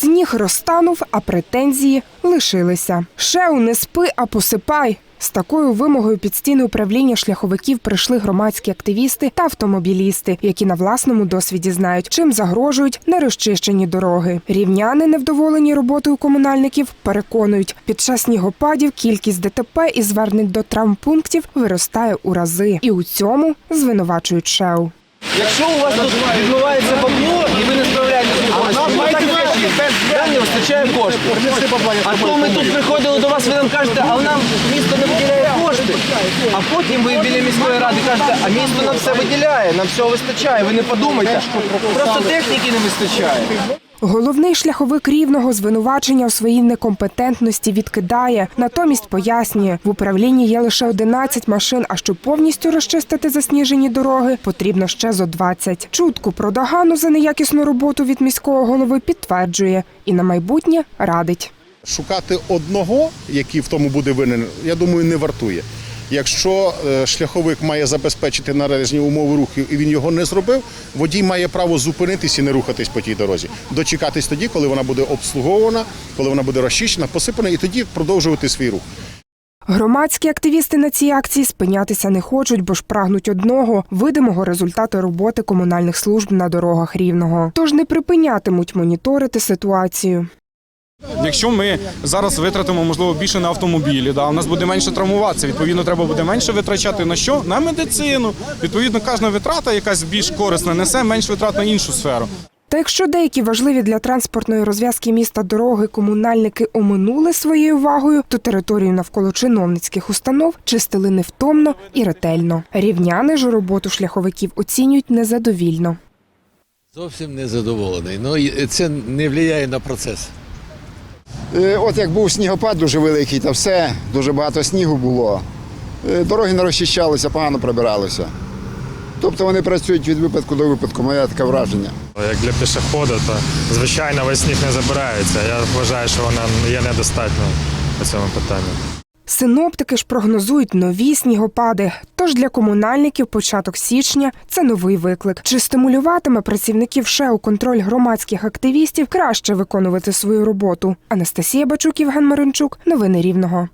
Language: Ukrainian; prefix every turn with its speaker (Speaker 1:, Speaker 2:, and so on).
Speaker 1: Сніг розтанув, а претензії лишилися. Шеу не спи, а посипай. З такою вимогою під стіни управління шляховиків прийшли громадські активісти та автомобілісти, які на власному досвіді знають, чим загрожують нерозчищені дороги. Рівняни, невдоволені роботою комунальників, переконують, під час снігопадів кількість ДТП і звернень до травмпунктів виростає у рази, і у цьому звинувачують ШЕУ.
Speaker 2: Якщо у вас тут відбувається бабло і ви не справляєтеся з роботою, так і кажіть, нам не коштів. А то ми тут приходили до вас, ви нам кажете, а нам місто не виділяє кошти. А потім ви біля міської ради кажете, а місто нам все виділяє, нам все вистачає. Ви не подумайте, просто техніки не вистачає.
Speaker 1: Головний шляховик рівного звинувачення у своїй некомпетентності відкидає. Натомість пояснює, в управлінні є лише 11 машин, а щоб повністю розчистити засніжені дороги, потрібно ще зо 20. Чутку про догану за неякісну роботу від міського голови підтверджує і на майбутнє радить.
Speaker 3: Шукати одного, який в тому буде винен, я думаю, не вартує. Якщо е, шляховик має забезпечити належні умови руху і він його не зробив, водій має право зупинитись і не рухатись по тій дорозі. Дочекатись тоді, коли вона буде обслуговувана, коли вона буде розчищена, посипана, і тоді продовжувати свій рух.
Speaker 1: Громадські активісти на цій акції спинятися не хочуть, бо ж прагнуть одного видимого результату роботи комунальних служб на дорогах рівного. Тож не припинятимуть моніторити ситуацію.
Speaker 4: Якщо ми зараз витратимо можливо більше на автомобілі, да, у нас буде менше травмуватися. Відповідно, треба буде менше витрачати на що? На медицину. Відповідно, кожна витрата, якась більш корисна, несе менш витрат на іншу сферу.
Speaker 1: Та якщо деякі важливі для транспортної розв'язки міста дороги комунальники оминули своєю увагою, то територію навколо чиновницьких установ чистили невтомно і ретельно. Рівняни ж роботу шляховиків оцінюють незадовільно.
Speaker 5: Зовсім не задоволений. Ну і це не впливає на процес.
Speaker 6: Е, От як був снігопад дуже великий, та все, дуже багато снігу було. Е, Дороги не розчищалися, погано прибиралися. Тобто вони працюють від випадку до випадку, моє таке враження.
Speaker 7: Як для пішохода, то звичайно весь сніг не забирається. Я вважаю, що вона є недостатньо по цьому питанню.
Speaker 1: Синоптики ж прогнозують нові снігопади. Тож для комунальників початок січня це новий виклик. Чи стимулюватиме працівників ШЕУ контроль громадських активістів краще виконувати свою роботу? Анастасія Бачук, Євген Маринчук. Новини Рівного.